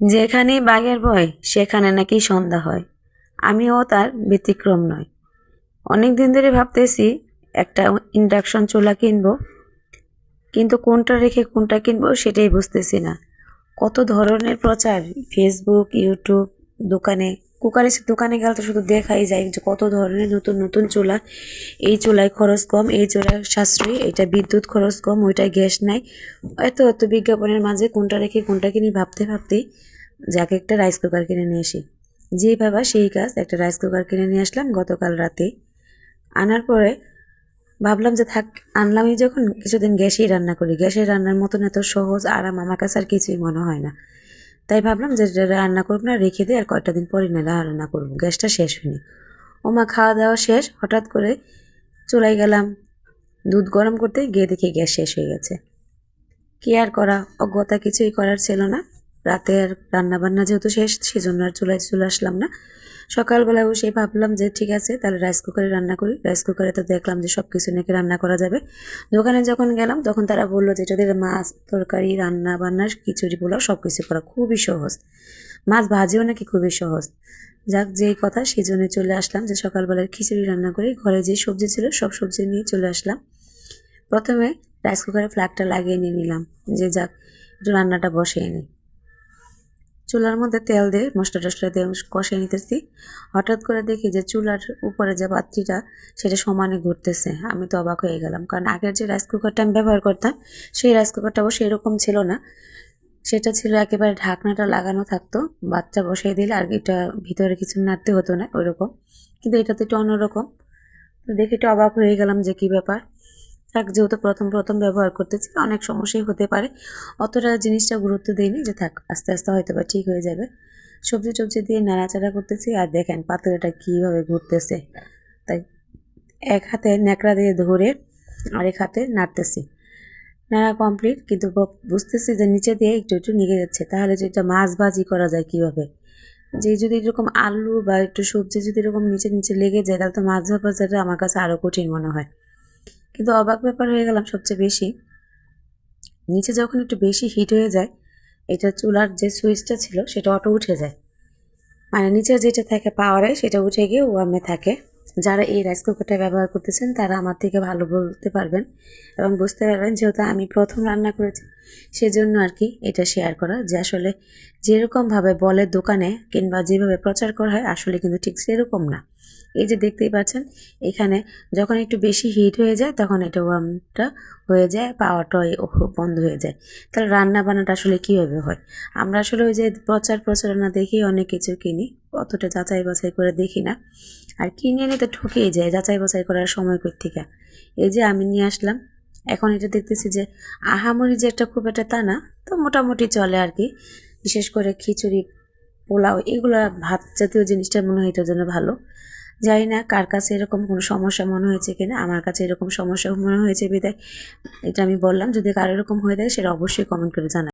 যেখানে বাঘের ভয়, সেখানে নাকি সন্ধ্যা হয়। আমিও তার ব্যতিক্রম নয় অনেক দিন ধরে ভাবতেছি, একটা ইন্ডাকশন চুলা কিনব, কিন্তু কোনটা রেখে কোনটা কিনবো সেটাই বুঝতেছি না। কত ধরনের প্রচার ফেসবুক ইউটিউব দোকানে কুকারের দোকানে গেলে তো শুধু দেখাই যায় যে কত ধরনের নতুন নতুন চুলা। এই চুলায় খরচ কম, এই চুলায় সাশ্রয়ী, এটা বিদ্যুৎ খরচ কম ওইটায় গ্যাস নাই। এত এত বিজ্ঞাপনের মাঝে কোনটা রেখে কোনটা কিনি ভাবতে, ভাবতেই যাকে একটা রাইস কুকার কিনে নিয়ে আসি। যেই ভাবা সেই কাজ, একটা রাইস কুকার কিনে নিয়ে আসলাম গতকাল রাতে। আনার পরে ভাবলাম যে থাক, আনলামই যখন কিছুদিন গ্যাসেই রান্না করি। গ্যাসের রান্নার মতন এত সহজ, আরাম আমার কাছে আর কিছুই মনে হয় না। তাই ভাবলাম যে রান্না করব না, রেখে দিই আর কয়েকটা দিন পরে না রান্না করব। গ্যাসটা শেষ হয়নি। ওমা, খাওয়া দাওয়া শেষ, হঠাৎ করে চলাই গেলাম দুধ গরম করতে, গিয়ে দেখি গ্যাস শেষ হয়ে গেছে। কি আর করা? অজ্ঞতা কিছুই করার ছিল না। রাতে আর রান্না বান্না যেহেতু শেষ, সেজন্য আর চুলায় চলে আসলাম না। সকালবেলা বসে ভাবলাম যে ঠিক আছে, তাহলে রাইস কুকারে রান্না করি। রাইস কুকারে তো দেখলাম যে সব কিছু নাকি রান্না করা যাবে। দোকানে যখন গেলাম, তখন তারা বলল যে এটাদের মাছ তরকারি রান্না বান্না খিচুড়ি, পোলাও সব কিছু করা খুবই সহজ। মাছ ভাজিও নাকি খুবই সহজ। যাক, যেই কথা সেই জন্য চলে আসলাম যে সকালবেলার খিচুড়ি রান্না করি। ঘরে যে সবজি ছিল, সব সবজি নিয়ে চলে আসলাম। প্রথমে রাইস কুকারে ফ্ল্যাগটা লাগিয়ে নিয়ে নিলাম যে যাক, একটু রান্নাটা বসিয়ে নিই। চুলার মধ্যে তেল দিয়ে মশলা টশলা দিয়ে কষিয়ে নিতেছি। হঠাৎ করে দেখি যে চুলার উপরে যে পাত্রীটা সেটা সমানে ঘুরতেছে। আমি তো অবাক হয়ে গেলাম। কারণ আগের যে রাইস কুকারটা আমি ব্যবহার করতাম, সেই রাইস কুকারটা অবশ্যই এরকম ছিল না। সেটা ছিল একেবারে ঢাকনাটা লাগানো থাকতো বাচ্চা বসিয়ে দিলে আর এটা ভিতরে কিছু নাড়তে হতো না, ওইরকম। কিন্তু এটা তো একটু অন্যরকম। দেখে একটু অবাক হয়ে গেলাম যে কী ব্যাপার। থাক, যেহেতু প্রথম প্রথম ব্যবহার করতেছি, অনেক সমস্যাই হতে পারে। অতটা জিনিসটা গুরুত্ব দিইনি যে থাক, আস্তে আস্তে হয়তো বা ঠিক হয়ে যাবে। সবজি টবজি দিয়ে নাড়াচাড়া করতেছি, আর দেখেন পাতলাটা কীভাবে ঘুরতেছে। তাই এক হাতে ন্যাকড়া দিয়ে ধরে আরেক হাতে নাড়তেছি। নাড়া কমপ্লিট, কিন্তু বুঝতেছি যে নিচে দিয়ে একটু একটু নিগে যাচ্ছে। তাহলে যে এটা মাছ ভাজি করা যায় কীভাবে? যে যদি এরকম আলু বা একটু সবজি যদি এরকম নিচে নিচে লেগে যায়, তাহলে তো মাছ ভাজাটা আমার কাছে আরও কঠিন মনে হয়। কিন্তু অবাক ব্যাপার হয়ে গেলাম সবচেয়ে বেশি। নিচে যখন একটু বেশি হিট হয়ে যায়, এটা চুলার যে সুইচটা ছিল, সেটা অটো উঠে যায়। মানে নিচে যেটা থাকে পাওয়ারে সেটা উঠে গিয়ে ওয়ার্মে থাকে। যারা এই রাইস কুকারটা ব্যবহার করতেছেন, তারা আমার থেকে ভালো বলতে পারবেন এবং বুঝতে পারবেন যেহেতু আমি প্রথম রান্না করেছি, সেজন্য আর কি এটা শেয়ার করা। যে আসলে যেরকমভাবে বলে দোকানে কিংবা যেভাবে প্রচার করা হয়, আসলে কিন্তু ঠিক সেরকম না। এই যে দেখতেই পাচ্ছেন, এখানে যখন একটু বেশি হিট হয়ে যায়, তখন এটা ওয়ার্মটা হয়ে যায় পাওয়ারটা বন্ধ হয়ে যায়। তাহলে রান্না বান্নাটা আসলে কীভাবে হয়? আমরা আসলে ওই যে প্রচার প্রচারণা দেখি অনেক কিছু কিনি। অতটা যাচাই বাছাই করে দেখি না। আর কিনে এনে তো ঠকেই যায়, যাচাই বাছাই করার সময় থেকে এই যে আমি নিয়ে আসলাম। এখন এটা দেখতেছি যে আহামরি যে একটা খুব একটা তা না, তো মোটামুটি চলে আর কি। বিশেষ করে খিচুড়ি, পোলাও এগুলো ভাত জাতীয় জিনিসটা মনে হয় এটার জন্য ভালো। জানি না কার কাছে এরকম কোনো সমস্যা মনে হয়েছে কিনা, আমার কাছে এরকম সমস্যা মনে হয়েছে বিদায়। এটা আমি বললাম, যদি কারও এরকম হয়ে থাকে সেটা অবশ্যই কমেন্ট করে জানাবেন।